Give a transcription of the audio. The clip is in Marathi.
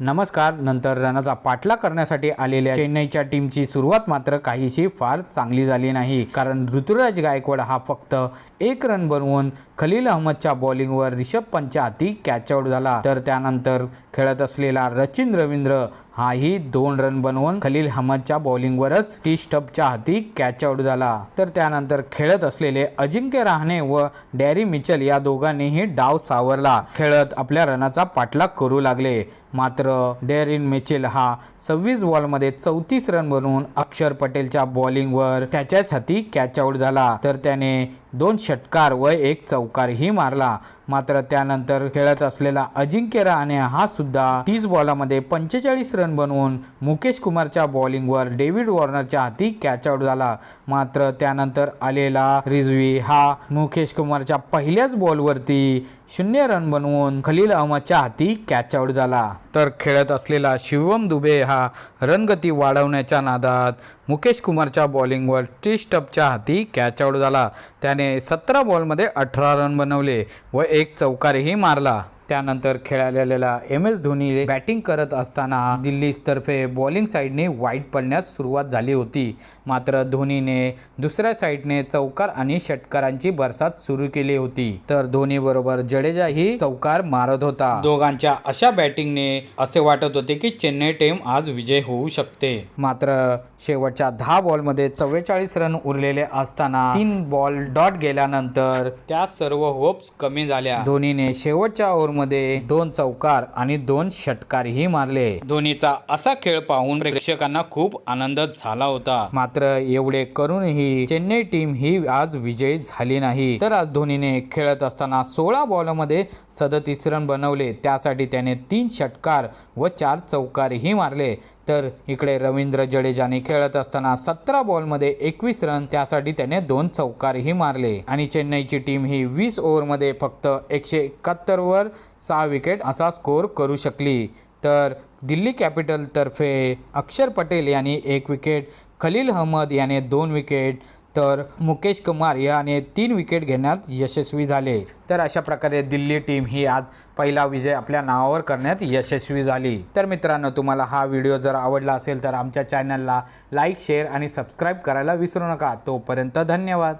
नमस्कार नंतर रनाचा पाठला करण्यासाठी आलेल्या चेन्नईच्या टीमची सुरुवात मात्र काहीशी फार चांगली झाली नाही. कारण ऋतुराज गायकवाड हा फक्त एक रन बनवून खलील अहमदच्या बॉलिंगवर रिषभ पंतच्या हाती कॅचआउट झाला. तर त्यानंतर खेळत असलेला रचिन रवींद्र हाही दोन रन बनवून खलील अहमदच्या बॉलिंगवरच टी स्टपच्या हाती कॅच आउट झाला. तर त्यानंतर खेळत असलेले अजिंक्य रहाणे व डॅरी मिचल या दोघांनीही डाव सावरला. खेळत आपल्या रनाचा पाठलाग करू लागले. मात्र डेरिन मिचेल हा सव्वीस बॉलमध्ये चौतीस रन बनवून अक्षर पटेलच्या बॉलिंगवर त्याच्याच हाती कॅच आउट झाला. तर त्याने दोन षटकार व एक चौकारही मारला. मात्र त्यानंतर खेळत असलेला अजिंक्य रहाणे हा सुद्धा तीस बॉलामध्ये पंचेचाळीस रन बनवून मुकेश कुमारच्या बॉलिंगवर डेव्हिड वॉर्नरच्या हाती कॅच आउट झाला. मात्र त्यानंतर आलेला रिझवी हा मुकेश कुमारच्या पहिल्याच बॉलवरती शून्य रन बनवून खलील अहमदच्या हाती कॅच आउट झाला. तर खेळत असलेला शिवम दुबे हा रनगती वाढवण्याच्या नादात मुकेश कुमारच्या बॉलिंगवर टी स्टपच्या हाती कॅच आउट झाला. त्याने सतरा बॉलमध्ये अठरा रन बनवले व एक चौकारही मारला. त्यानंतर खेळालेला एम एस धोनी बॅटिंग करत असताना दिल्ली तर्फे बॉलिंग साईडने वाईट पडण्यास सुरुवात झाली होती. मात्र धोनीने दुसऱ्या साईडने चौकार आणि षटकारांची बरसात सुरू केली होती. तर धोनी बरोबर जडेजाही चौकार मारत होता. दोघांच्या अशा बॅटिंगने असे वाटत होते की चेन्नई टीम आज विजय होऊ शकते. मात्र शेवटच्या दहा बॉलमध्ये चव्वेचाळीस रन उरलेले असताना तीन बॉल डॉट गेल्यानंतर त्या सर्व होप्स कमी झाल्या. धोनीने शेवटच्या ओव्हर ओव्हरमध्ये दोन चौकार आणि दोन षटकारही मारले. धोनीचा असा खेळ पाहून प्रेक्षकांना खूप आनंद झाला होता. मात्र एवढे करूनही चेन्नई टीम ही आज विजयी झाली नाही. तर आज धोनीने खेळत असताना सोळा बॉलमध्ये सदतीस रन बनवले. त्यासाठी त्याने तीन षटकार व चार चौकारही मारले. तर इकडे रवींद्र जडेजाने खेळत असताना सतरा बॉलमध्ये एकवीस रन त्यासाठी त्याने दोन चौकारही मारले. आणि चेन्नईची टीम ही वीस ओव्हरमध्ये फक्त एकशे एकाहत्तरवर सहा विकेट असा स्कोअर करू शकली. तर दिल्ली कॅपिटलतर्फे अक्षर पटेल यांनी एक विकेट खलील अहमद याने दोन विकेट तर मुकेश कुमार याने तीन विकेट घेण्यात यशस्वी झाले. तर अशा प्रकारे दिल्ली टीम ही आज पहिला विजय आपल्या नावावर करण्यात यशस्वी झाली. तर मित्रांनो तुम्हाला हा व्हिडिओ जर आवडला असेल तर आमच्या चॅनलला लाईक शेअर आणि सबस्क्राईब करायला विसरू नका. तोपर्यंत धन्यवाद.